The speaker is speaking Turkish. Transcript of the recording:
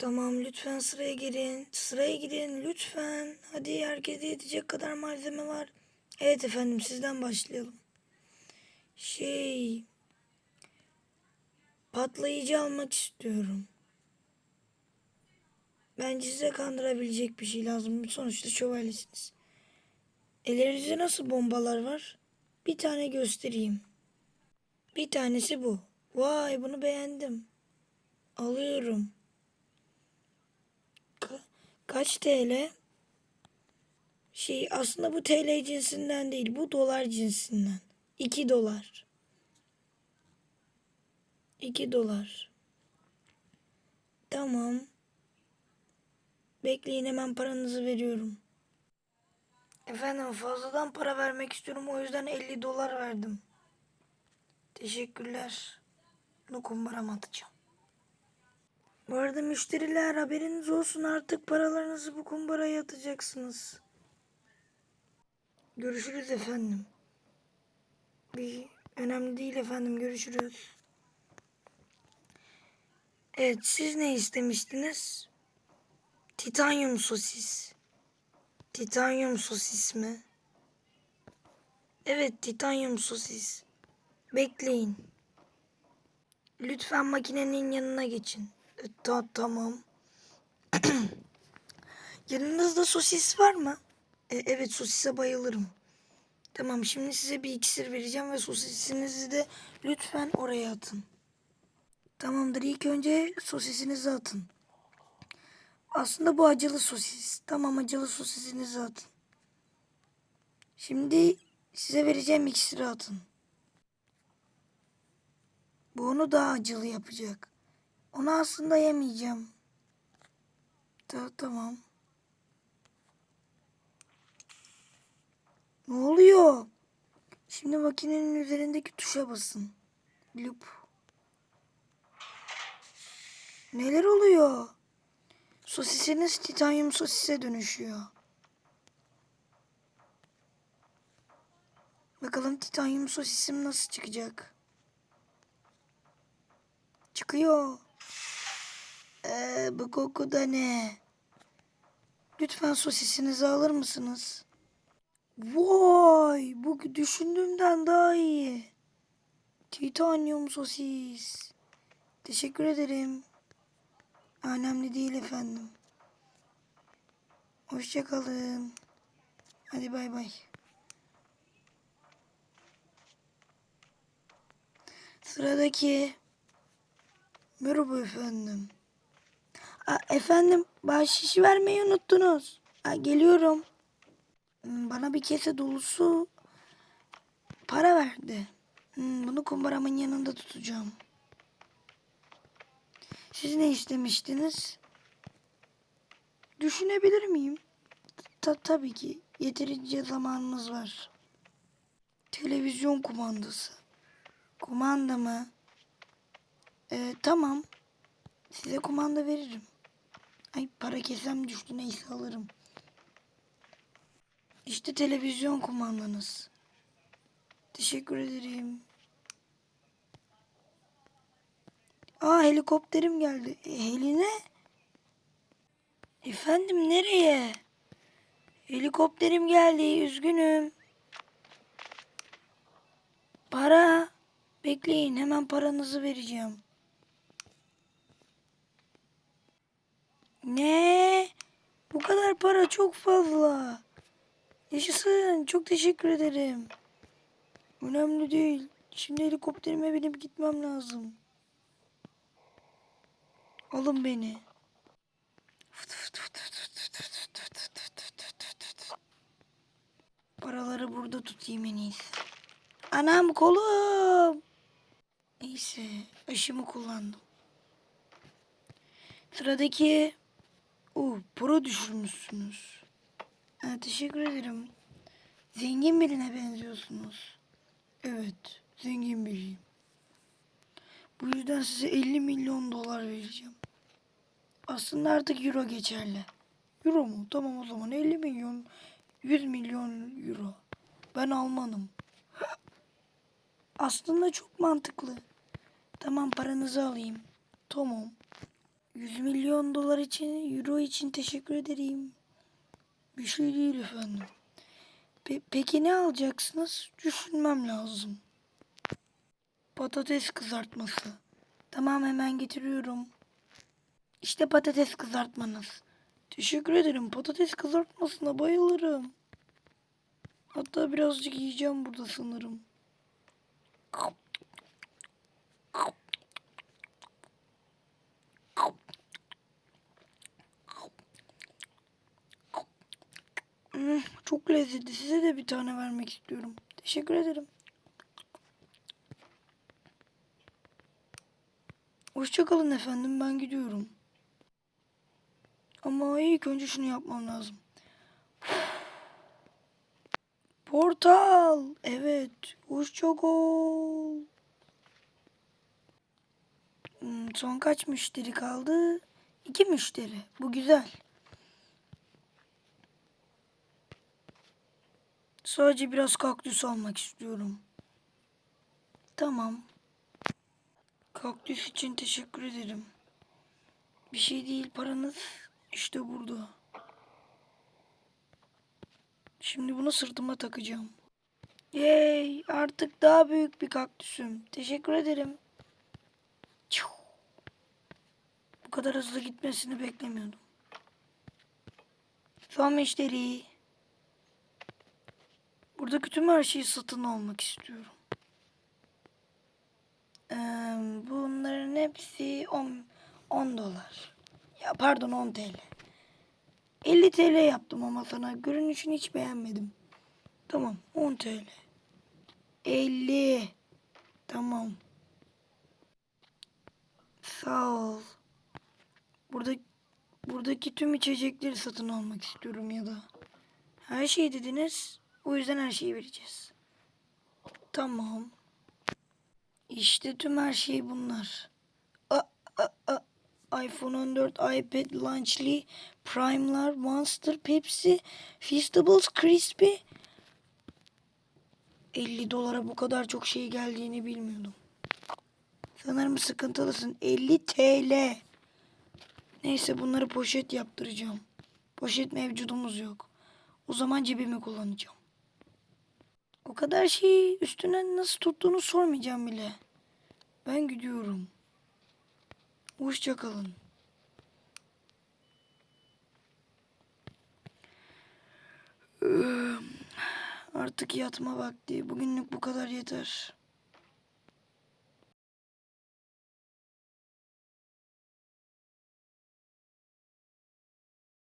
Tamam lütfen sıraya girin. Sıraya girin lütfen. Hadi herkese yetecek kadar malzeme var. Evet efendim sizden başlayalım. Şey... Patlayıcı almak istiyorum. Bence size kandırabilecek bir şey lazım. Sonuçta şövalyesiniz. Ellerinizde nasıl bombalar var? Bir tane göstereyim. Bir tanesi bu. Vay bunu beğendim. Alıyorum. Ka- kaç TL? Şey aslında bu TL cinsinden değil. Bu dolar cinsinden. 2 dolar. 2 dolar. Tamam. Bekleyin hemen paranızı veriyorum. Efendim fazladan para vermek istiyorum o yüzden 50 dolar verdim. Teşekkürler. Bunu kumbarama atacağım. Bu arada müşteriler haberiniz olsun artık paralarınızı bu kumbaraya atacaksınız. Görüşürüz efendim. Bir önemli değil efendim görüşürüz. Evet siz ne istemiştiniz? Titanyum sosis. Titanyum sosis mi? Evet titanyum sosis. Bekleyin. Lütfen makinenin yanına geçin. Ta tamam. Yanınızda sosis var mı? E, evet sosise bayılırım. Tamam şimdi size bir iksir vereceğim ve sosisinizi de lütfen oraya atın. Tamamdır ilk önce sosisinizi atın. Aslında bu acılı sosis. Tamam acılı sosisinizi atın. Şimdi size vereceğim iksiri atın. Bu onu daha acılı yapacak. Onu aslında yemeyeceğim. Ta tamam. Ne oluyor? Şimdi makinenin üzerindeki tuşa basın. Loop. Neler oluyor? Sosisiniz titanyum sosise dönüşüyor. Bakalım titanyum sosisim nasıl çıkacak? Çıkıyor. Ee, bu koku da ne? Lütfen sosisinizi alır mısınız? Vay, bu düşündüğümden daha iyi. Titanyum sosis. Teşekkür ederim. Önemli değil efendim. Hoşçakalın. Hadi bay bay. Sıradaki. Merhaba efendim. Aa, efendim bahşişi vermeyi unuttunuz. Aa, geliyorum. Hmm, Bana bir kese dolusu para verdi. Hmm, Bunu kumbaramın yanında tutacağım. Siz ne istemiştiniz? Düşünebilir miyim? Ta tabii ki. Yeterince zamanımız var. Televizyon kumandası. Kumanda mı? Ee, tamam. Size kumanda veririm. Ay para kesem düştü neyse alırım. İşte televizyon kumandanız. Teşekkür ederim. Aa helikopterim geldi. E, heline? Efendim nereye? Helikopterim geldi. Üzgünüm. Para. Bekleyin hemen paranızı vereceğim. Ne? Bu kadar para çok fazla. Yaşasın. Çok teşekkür ederim. Önemli değil. Şimdi helikopterime binip gitmem lazım. Alın beni. Paraları burada tutayım en iyisi. Anam kolum. Neyse aşımı kullandım. Sıradaki o para düşürmüşsünüz. Ha, teşekkür ederim. Zengin birine benziyorsunuz. Evet, zengin biriyim. Bu yüzden size 50 milyon dolar vereceğim. Aslında artık euro geçerli. Euro mu? Tamam o zaman 50 milyon, 100 milyon euro. Ben Almanım. Aslında çok mantıklı. Tamam paranızı alayım. Tamam. 100 milyon dolar için, euro için teşekkür ederim. Bir şey değil efendim. Pe- peki ne alacaksınız? Düşünmem lazım. Patates kızartması. Tamam hemen getiriyorum. İşte patates kızartmanız. Teşekkür ederim. Patates kızartmasına bayılırım. Hatta birazcık yiyeceğim burada sanırım. Çok lezzetli. Size de bir tane vermek istiyorum. Teşekkür ederim. Hoşçakalın efendim. Ben gidiyorum. Ama ilk önce şunu yapmam lazım. Portal. Evet. Hoşçakal. Hmm, son kaç müşteri kaldı? İki müşteri. Bu güzel. Sadece biraz kaktüs almak istiyorum. Tamam. Kaktüs için teşekkür ederim. Bir şey değil paranız işte burada. Şimdi bunu sırtıma takacağım. Yay artık daha büyük bir kaktüsüm. Teşekkür ederim. Bu kadar hızlı gitmesini beklemiyordum. Son müşteri. Buradaki tüm her şeyi satın almak istiyorum. Ee, bunların hepsi 10, 10 dolar. Ya pardon 10 TL. 50 TL yaptım ama sana. Görünüşünü hiç beğenmedim. Tamam 10 TL. 50. Tamam. Sağ ol. Burada buradaki tüm içecekleri satın almak istiyorum ya da. Her şey dediniz. O yüzden her şeyi vereceğiz. Tamam. İşte tüm her şey bunlar. A, a, a, iPhone 14, iPad, Launchly, Prime'lar, Monster, Pepsi, Feastables, Crispy. 50 dolara bu kadar çok şey geldiğini bilmiyordum. Sanırım sıkıntılısın. 50 TL. Neyse bunları poşet yaptıracağım. Poşet mevcudumuz yok. O zaman cebimi kullanacağım. O kadar şeyi üstüne nasıl tuttuğunu sormayacağım bile. Ben gidiyorum. Hoşçakalın. Artık yatma vakti. Bugünlük bu kadar yeter.